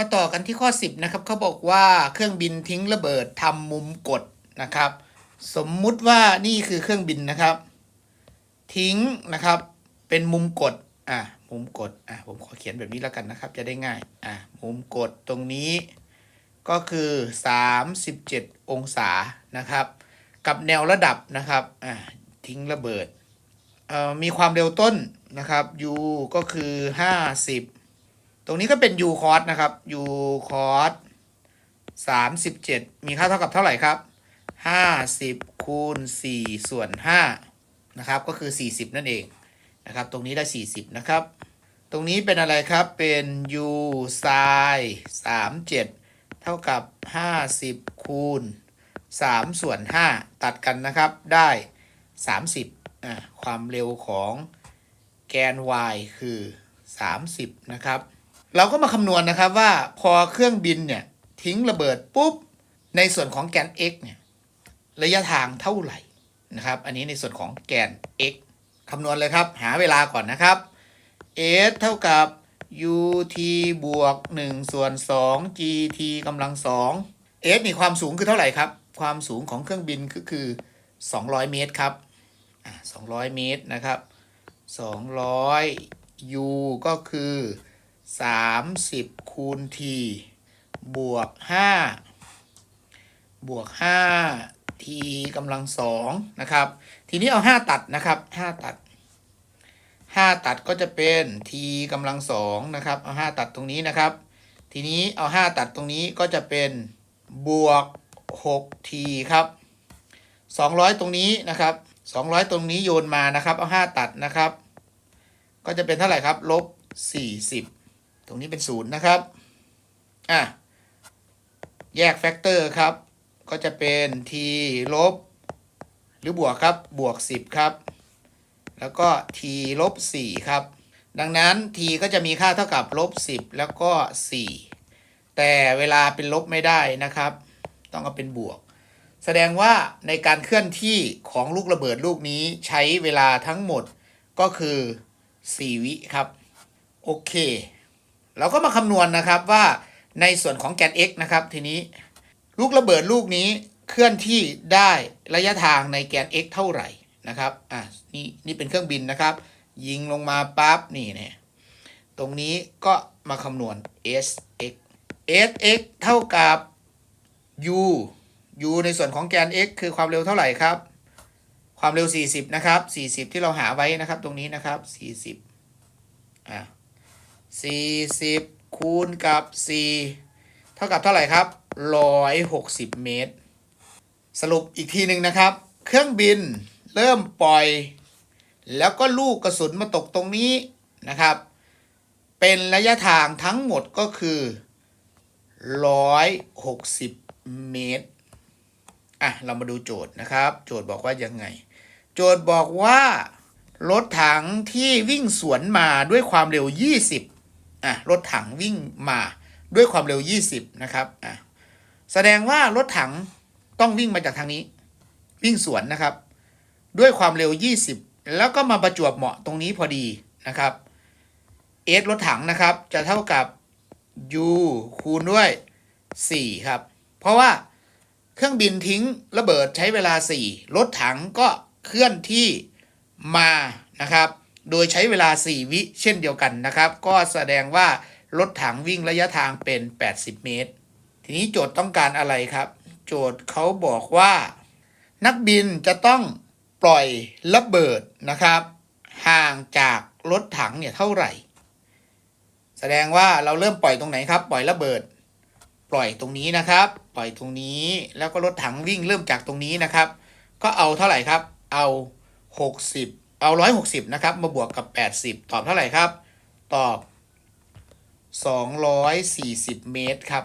มาต่อกันที่ข้อ 10นะครับเขาบอกว่าเครื่องบินทิ้งระเบิดทำมุมกดนะครับ สมมุติว่านี่คือเครื่องบินนะครับ ทิ้งนะครับ เป็นมุมกดอะมุมกดอะผมขอเขียนแบบนี้แล้วกันนะครับ จะได้ง่ายอะมุมกดตรงนี้ ก็คือ 37 องศานะครับ กับแนวระดับนะครับอะทิ้งระเบิดเอ่อมีความเร็วต้นนะครับ u ก็คือ 50 รงนี้ก็เป็น u คอร์สนะครับ u คอร์ส37มีค่าเท่ากับเท่าไหร่ครับ50คูณ4ส่วน5นะครับก็คือ40นั่นเองนะครับ ตรงนี้ได้40นะครับ ตรงนี้เป็นอะไรครับเป็น u sin 37เท่ากับ50คูณ3ส่วน5ตัดกันนะครับได้30อ่าความเร็วของแกน y คือ 30 นะครับ เราก็มาคำนวณนะครับว่าพอเครื่องบินเนี่ยทิ้งระเบิดปุ๊บ ในส่วนของแกน x เนี่ยระยะทางเท่าไหร่นะครับ อันนี้ในส่วนของแกน x คำนวณเลยครับ หาเวลาก่อนนะครับ s เท่ากับ ut บวก1ส่วน2 gt กำลัง2 s นี่ความสูงคือเท่าไหร่ครับ ความสูงของเครื่องบินก็คือ 200 เมตรครับอะ200 เมตรนะครับ 200 u ก็คือ 30คูณ t บวก5บวก5 t กำลังสองนะครับ ทีนี้เอา5ตัดนะครับ5ตัด5ตัดก็จะเป็น t กำลังสองนะครับ เอา5ตัดตรงนี้นะครับ ทีนี้เอา5ตัดตรงนี้ก็จะเป็นบวก 6t ครับ200ตรงนี้นะครับ200ตรงนี้โยนมานะครับ เอา5ตัดนะครับ ก็จะเป็นเท่าไหร่ครับ ลบ40 ตรงนี้เป็นศูนย์นะครับอะแยกแฟกเตอร์ครับ ก็จะเป็น t ลบ หรือบวกครับ บวก 10 ครับ แล้วก็ t ลบ 4 ครับ ดังนั้น t ก็จะมีค่าเท่ากับลบ 10 แล้วก็ 4 แต่เวลาเป็นลบไม่ได้นะครับ ต้องเอาเป็นบวก แสดงว่าในการเคลื่อนที่ของลูกระเบิดลูกนี้ใช้เวลาทั้งหมดก็คือ 4 วิครับ โอเค เราก็มาคำนวณนะครับว่าในส่วนของแกน x นะครับ ทีนี้ลูกระเบิดลูกนี้เคลื่อนที่ได้ระยะทางในแกน x เท่าไหร่นะครับอะนี่นี่เป็นเครื่องบินนะครับ ยิงลงมาปั๊บนี่เนี่ยตรงนี้ก็มาคำนวณ sx sx เท่ากับ u u ในส่วนของแกน x คือความเร็วเท่าไหร่ครับ ความเร็ว 40 นะครับ 40 ที่เราหาไว้นะครับ ตรงนี้นะครับ 40อะ 40 คูณกับ 4 เท่ากับเท่าไหร่ครับ 160 เมตร สรุปอีกทีหนึ่งนะครับ เครื่องบินเริ่มปล่อย แล้วก็ลูกกระสุนมาตกตรงนี้นะครับ เป็นระยะทางทั้งหมดก็คือ 160 เมตรอะเรามาดูโจทย์นะครับ โจทย์บอกว่ายังไง โจทย์บอกว่ารถถังที่วิ่งสวนมาด้วยความเร็ว 20 อะรถถังวิ่งมาด้วยความเร็ว 20 นะครับอะแสดงว่ารถถังต้องวิ่งมาจากทางนี้ วิ่งสวนนะครับ ด้วยความเร็ว 20 แล้วก็มาประจวบเหมาะตรงนี้พอดีนะครับเอสรถถังนะครับ จะเท่ากับ u คูณด้วย 4 ครับ เพราะว่าเครื่องบินทิ้งระเบิดใช้เวลา 4 รถถังก็เคลื่อนที่มานะครับ โดยใช้เวลา 4 วิเช่นเดียวกันนะครับ ก็แสดงว่ารถถังวิ่งระยะทางเป็น 80 เมตร ทีนี้โจทย์ต้องการอะไรครับ โจทย์เขาบอกว่า นักบินจะต้องปล่อยระเบิดนะครับ ห่างจากรถถังเนี่ยเท่าไหร่ แสดงว่าเราเริ่มปล่อยตรงไหนครับ ปล่อยระเบิด ปล่อยตรงนี้นะครับ ปล่อยตรงนี้แล้วก็รถถังวิ่งเริ่มจากตรงนี้นะครับ ก็เอาเท่าไหร่ครับ เอา 60 เอา 160 นะครับ มาบวกกับ 80 ตอบเท่าไหร่ครับ ตอบ 240 เมตรครับ